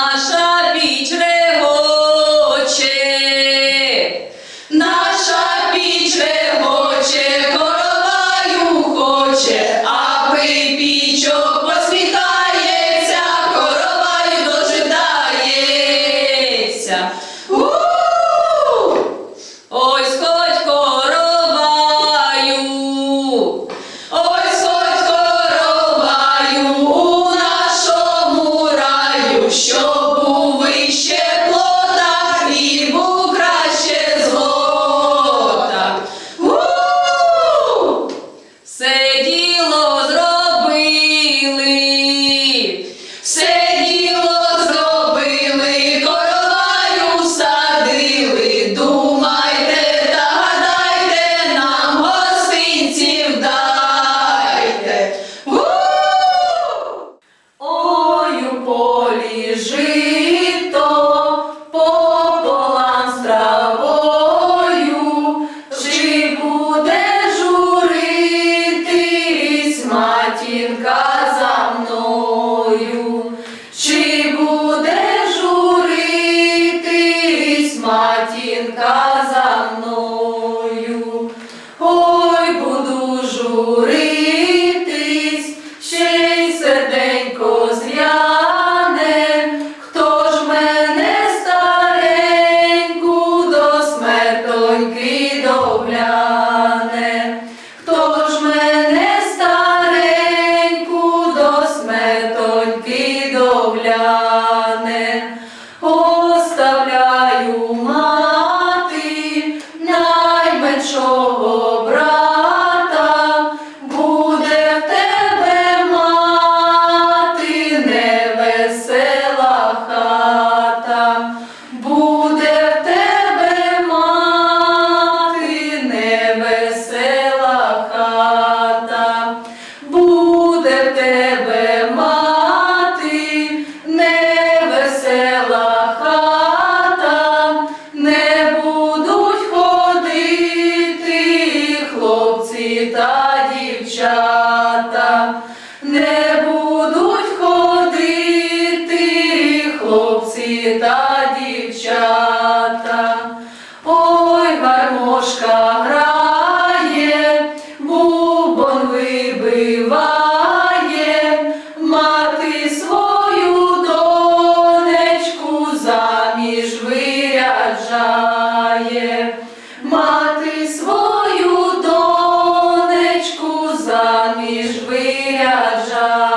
Наша вічна журитись, ще й серденько зряне, хто ж мене стареньку до смертоньки догляне, хто ж мене стареньку до смертоньки догляне. та дівчата, ой гармошка грає, бубон вибиває, мати свою донечку заміж виряджає, мати свою донечку заміж виряджає.